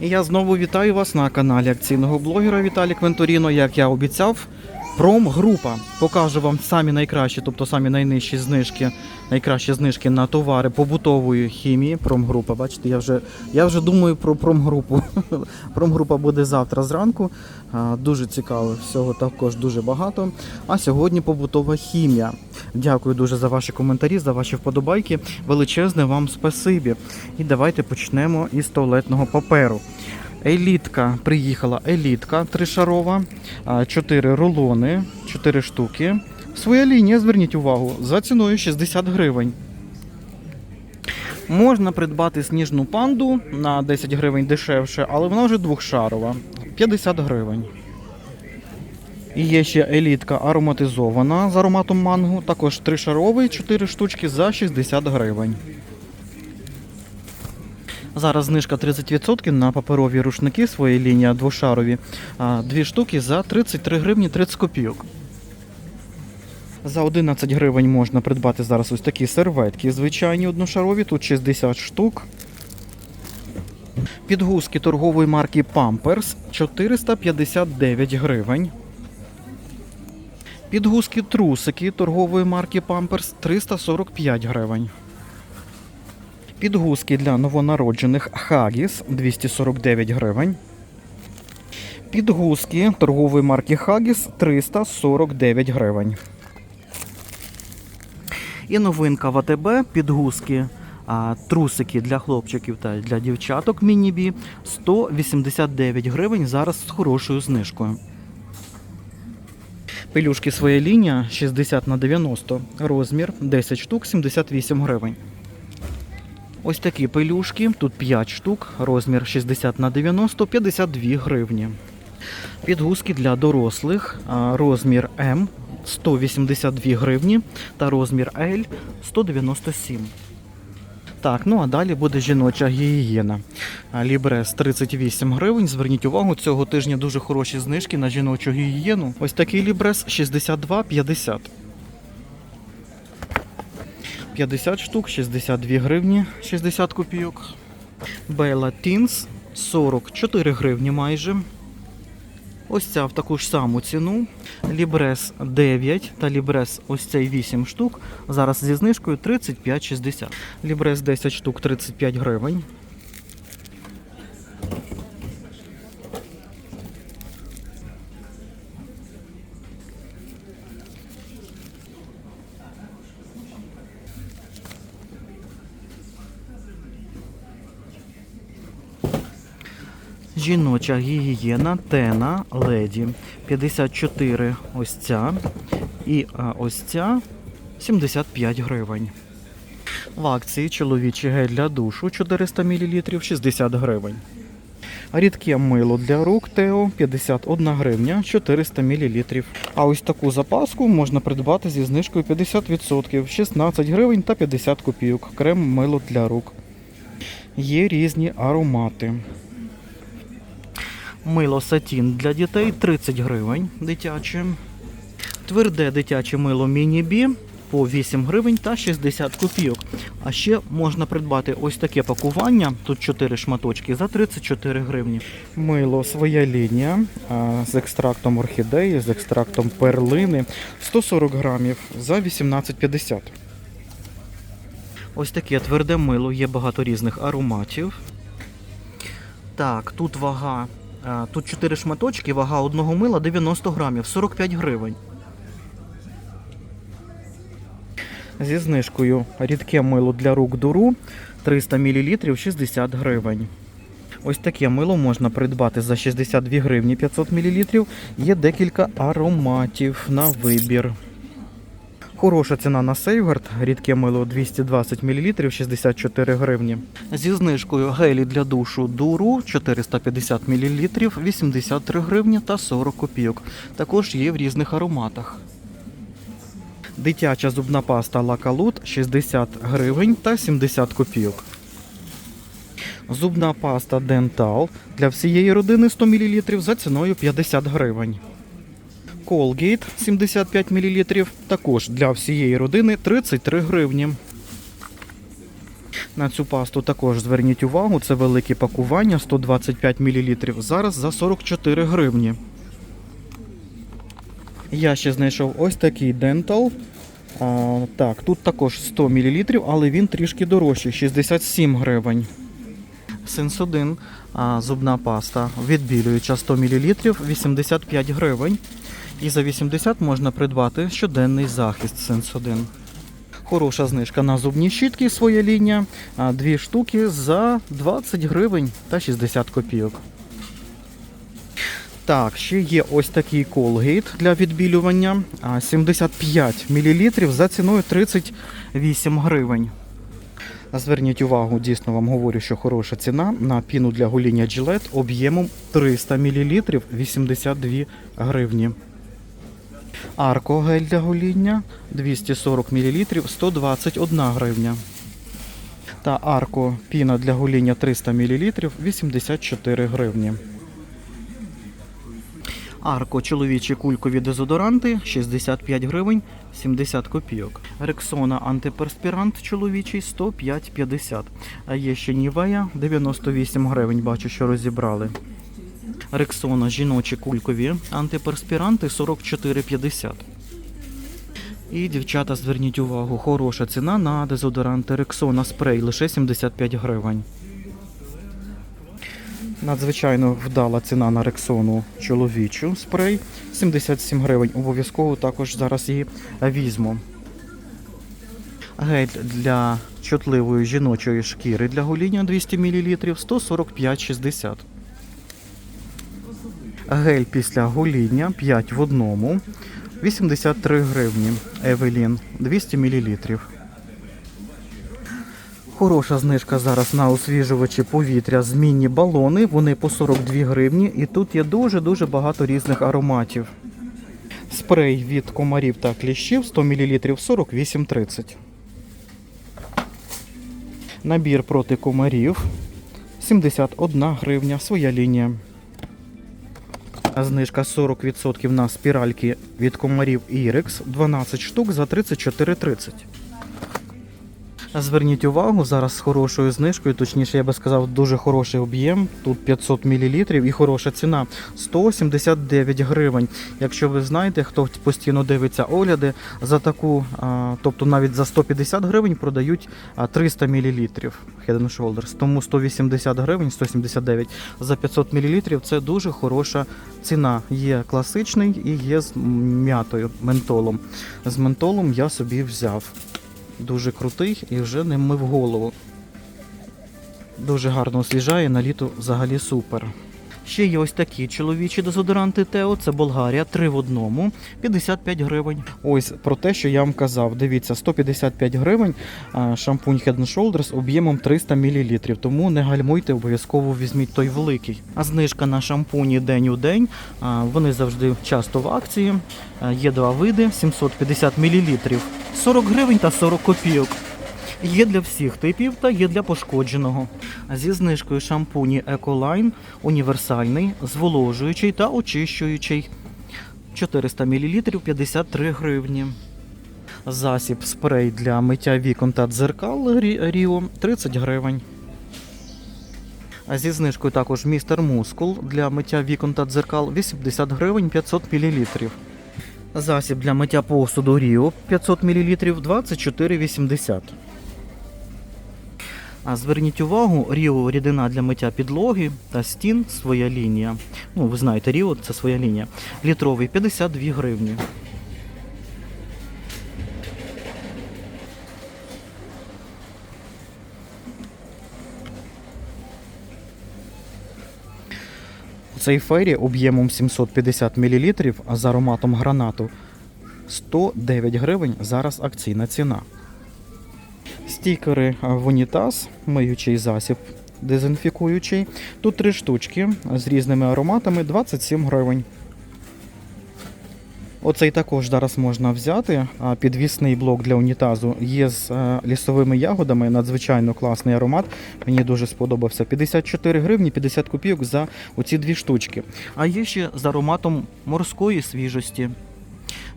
І я знову вітаю вас на каналі акційного блогера Віталій Квентуріно, Як я обіцяв, промгрупа. Покажу вам самі найкращі, тобто самі найнижчі знижки, найкращі знижки на товари побутової хімії. Промгрупа. Бачите, я вже, я вже думаю про промгрупу. Промгрупа буде завтра зранку. Дуже цікаво, всього також дуже багато. А сьогодні побутова хімія. Дякую дуже за ваші коментарі, за ваші вподобайки. Величезне вам спасибі. І давайте почнемо із туалетного паперу. Елітка приїхала, елітка тришарова, а, 4 рулони, 4 штуки. Своя лінія, зверніть увагу, за ціною 60 гривень. Можна придбати сніжну панду на 10 гривень дешевше, але вона вже двохшарова 50 гривень. І є ще елітка ароматизована з ароматом манго, також тришаровий, 4 штучки за 60 гривень. Зараз знижка 30% на паперові рушники своєї лінії двошарові. Дві штуки за 33 гривні 30 копійок. За 11 гривень можна придбати зараз ось такі серветки звичайні одношарові, тут 60 штук. Підгузки торгової марки Pampers 459 гривень. Підгузки трусики торгової марки Pampers 345 гривень. Підгузки для новонароджених Haggis 249 гривень. Підгузки торгової марки Haggis 349 гривень. І новинка в АТБ підгузки трусики для хлопчиків та для дівчаток міні-бі 189 гривень зараз з хорошою знижкою. Пелюшки своя лінія 60 на 90, розмір 10 штук 78 гривень. Ось такі пелюшки, тут 5 штук, розмір 60 на 90, 52 гривні. Підгузки для дорослих, розмір М 182 гривні та розмір L 197. Так, ну а далі буде жіноча гігієна. Лібрес 38 гривень. Зверніть увагу, цього тижня дуже хороші знижки на жіночу гігієну. Ось такий лібрес 62,50. 50 штук, 62 гривні, 60 копійок. Bella Teens 44 гривні майже. Ось ця в таку ж саму ціну. Лібрес 9 та Лібрес ось цей 8 штук. Зараз зі знижкою 35,60. Лібрес 10 штук 35 гривень. Жіноча гігієна Тена Леді 54 ось ця. І ось ця 75 гривень. В акції чоловічий гель для душу 400 мл 60 гривень. Рідке мило для рук Тео 51 гривня 400 мл. А ось таку запаску можна придбати зі знижкою 50% 16 гривень та 50 копійок. Крем мило для рук. Є різні аромати. Мило сатін для дітей 30 гривень дитяче. Тверде дитяче мило міні-бі по 8 гривень та 60 копійок. А ще можна придбати ось таке пакування, тут 4 шматочки за 34 гривні. Мило своя лінія з екстрактом орхідеї, з екстрактом перлини 140 грамів за 18,50. Ось таке тверде мило, є багато різних ароматів. Так, тут вага Тут 4 шматочки, вага одного мила 90 грамів, 45 гривень. Зі знижкою рідке мило для рук дуру 300 мл 60 гривень. Ось таке мило можна придбати за 62 гривні 500 мл. Є декілька ароматів на вибір. Хороша ціна на Сейвгард, рідке мило 220 мл 64 гривні. Зі знижкою гелі для душу дуру 450 мл 83 гривні та 40 копійок. Також є в різних ароматах. Дитяча зубна паста Лакалут 60 гривень та 70 копійок. Зубна паста Дентал для всієї родини 100 мл за ціною 50 гривень. Colgate 75 мл також для всієї родини 33 гривні. На цю пасту також зверніть увагу, це велике пакування 125 мл. Зараз за 44 гривні. Я ще знайшов ось такий Dental. А, так, тут також 100 мл, але він трішки дорожчий 67 гривень. Сенсодин, зубна паста, відбілююча 100 мл, 85 гривень. І за 80 можна придбати щоденний захист Сенсодин. Хороша знижка на зубні щітки, своя лінія. Дві штуки за 20 гривень та 60 копійок. Так, ще є ось такий Colgate для відбілювання. 75 мл за ціною 38 гривень. Зверніть увагу, дійсно вам говорю, що хороша ціна на піну для гоління Gillette об'ємом 300 мл 82 гривні. Арко гель для гоління 240 мл 121 гривня. Та арко піна для гоління 300 мл 84 гривні. Арко чоловічі кулькові дезодоранти 65 гривень 70 копійок. Рексона антиперспірант чоловічий 105,50. А є ще Нівея 98 гривень, бачу, що розібрали. Рексона жіночі кулькові антиперспіранти 44,50. І, дівчата, зверніть увагу, хороша ціна на дезодоранти Рексона спрей лише 75 гривень. Надзвичайно вдала ціна на Рексону чоловічу спрей 77 гривень. Обов'язково також зараз її візьму. Гель для чутливої жіночої шкіри для гоління 200 мл 145,60. Гель після гоління 5 в одному 83 гривні. Евелін 200 мл. Хороша знижка зараз на освіжувачі повітря. Змінні балони. Вони по 42 гривні. І тут є дуже-дуже багато різних ароматів. Спрей від комарів та кліщів 100 мл 48,30. Набір проти комарів 71 гривня. Своя лінія. Знижка 40% на спіральки від комарів Ірекс 12 штук за 34,30. Зверніть увагу, зараз з хорошою знижкою, точніше, я би сказав, дуже хороший об'єм. Тут 500 мл і хороша ціна 179 гривень. Якщо ви знаєте, хто постійно дивиться огляди, за таку, тобто навіть за 150 гривень продають 300 мл Head Shoulders. Тому 180 гривень, 179 за 500 мл це дуже хороша ціна. Є класичний і є з м'ятою ментолом. З ментолом я собі взяв. Дуже крутий і вже не мив голову. Дуже гарно освіжає, на літо взагалі супер. Ще є ось такі чоловічі дезодоранти Тео, це Болгарія, 3 в одному, 55 гривень. Ось про те, що я вам казав. Дивіться, 155 гривень шампунь Head Shoulders об'ємом 300 мл. Тому не гальмуйте, обов'язково візьміть той великий. А знижка на шампуні день у день. Вони завжди часто в акції. Є два види, 750 мл. 40 гривень та 40 копійок. Є для всіх типів та є для пошкодженого. Зі знижкою шампуні Ecoline універсальний, зволожуючий та очищуючий. 400 мл 53 гривні. Засіб спрей для миття вікон та дзеркал Ріо 30 гривень. Зі знижкою також містер Мускул для миття вікон та дзеркал 80 гривень 500 мл. Засіб для миття посуду Ріо 500 мл 24,80. А зверніть увагу, Ріо рідина для миття підлоги та стін своя лінія. Ну, ви знаєте, Ріо це своя лінія. Літровий 52 гривні. Цей фері об'ємом 750 мл, а з ароматом гранату 109 гривень. Зараз акційна ціна. Стікери в унітаз, миючий засіб, дезінфікуючий. Тут три штучки з різними ароматами 27 гривень. Оцей також зараз можна взяти. Підвісний блок для унітазу є з е, лісовими ягодами. Надзвичайно класний аромат. Мені дуже сподобався. 54 гривні, 50 копійок за оці дві штучки. А є ще з ароматом морської свіжості.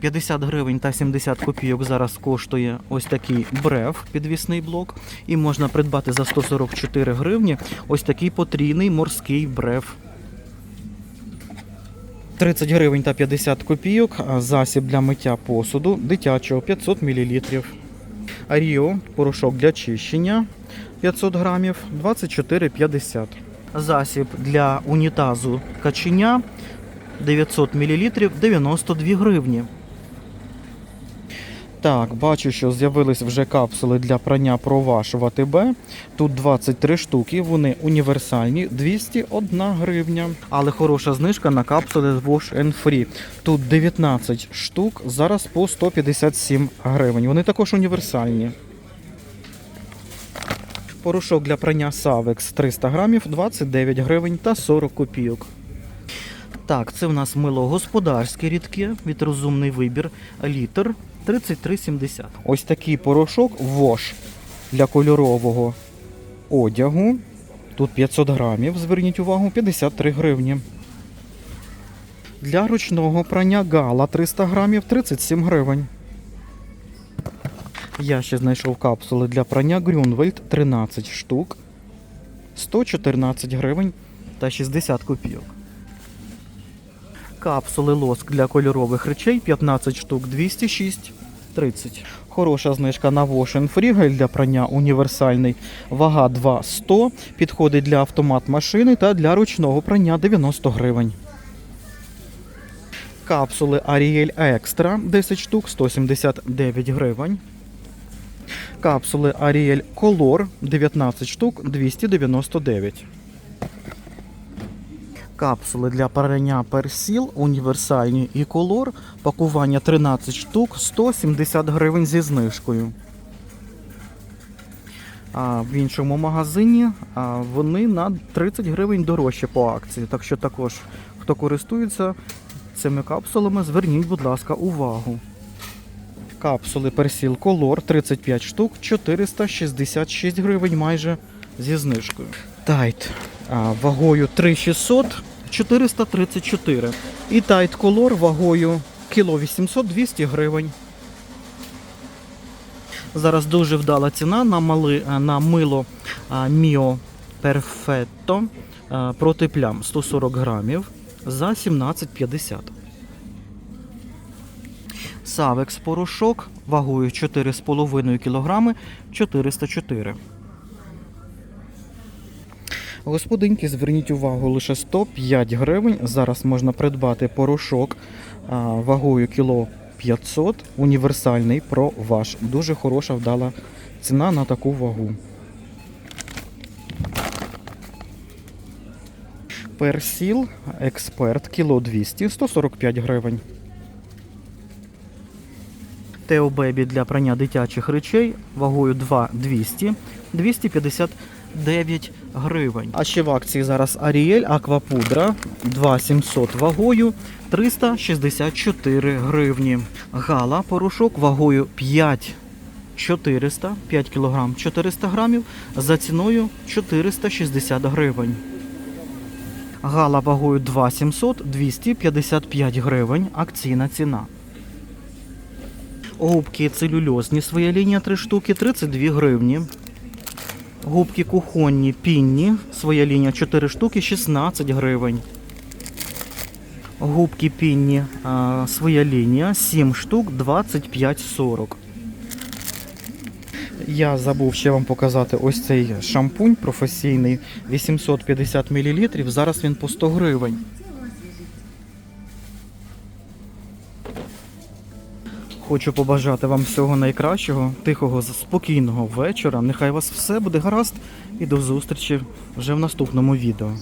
50 гривень та 70 копійок зараз коштує ось такий брев, підвісний блок. І можна придбати за 144 гривні ось такий потрійний морський брев. 30 гривень та 50 копійок. Засіб для миття посуду дитячого 500 мл. Аріо порошок для чищення 500 грамів 24,50. Засіб для унітазу каченя 900 мл 92 гривні. Так, бачу, що з'явились вже капсули для прання Проваш в АТБ. Тут 23 штуки, вони універсальні, 201 гривня. Але хороша знижка на капсули Wash and Free. Тут 19 штук, зараз по 157 гривень. Вони також універсальні. Порошок для прання Savex 300 грамів, 29 гривень та 40 копійок. Так, це в нас мило господарське рідке від розумний вибір. Літр 33,70. Ось такий порошок Wash для кольорового одягу. Тут 500 грамів, зверніть увагу, 53 гривні. Для ручного прання гала 300 грамів 37 гривень. Я ще знайшов капсули для прання Грюнвельд 13 штук. 114 гривень та 60 копійок. Капсули лоск для кольорових речей 15 штук 206 30. Хороша знижка на Wash and Free гель для прання універсальний. Вага 2 100. Підходить для автомат машини та для ручного прання 90 гривень. Капсули Ariel Extra 10 штук 179 гривень. Капсули Ariel Color 19 штук 299. Капсули для парення персіл універсальні і колор. Пакування 13 штук 170 гривень зі знижкою. А в іншому магазині вони на 30 гривень дорожче по акції. Так що також, хто користується цими капсулами, зверніть, будь ласка, увагу. Капсули персіл колор 35 штук 466 гривень майже зі знижкою. Тайт вагою 3600 434. І тайт колор вагою кіло 800 200 гривень. Зараз дуже вдала ціна на, мали, на мило а, Mio Perfetto проти плям 140 грамів за 17,50. Савекс порошок вагою 4,5 кг 404. Господинки, зверніть увагу, лише 105 гривень. Зараз можна придбати порошок вагою кіло 500, універсальний про ваш. Дуже хороша вдала ціна на таку вагу. Персіл експерт кіло 200, 145 гривень. Тео Бебі для прання дитячих речей вагою 2 200, 259 гривень. А ще в акції зараз Аріель Аквапудра 2 700 вагою 364 гривні. Гала порошок вагою 5 400, 5 кг 400 грамів за ціною 460 гривень. Гала вагою 2 700, 255 гривень. Акційна ціна. Губки целюльозні, своя лінія 3 штуки, 32 гривні. Губки кухонні, пінні, своя лінія 4 штуки, 16 гривень. Губки пінні, а, своя лінія, 7 штук, 25,40. Я забув ще вам показати ось цей шампунь професійний 850 мл. Зараз він по 100 гривень. Хочу побажати вам всього найкращого, тихого, спокійного вечора. Нехай вас все буде гаразд і до зустрічі вже в наступному відео.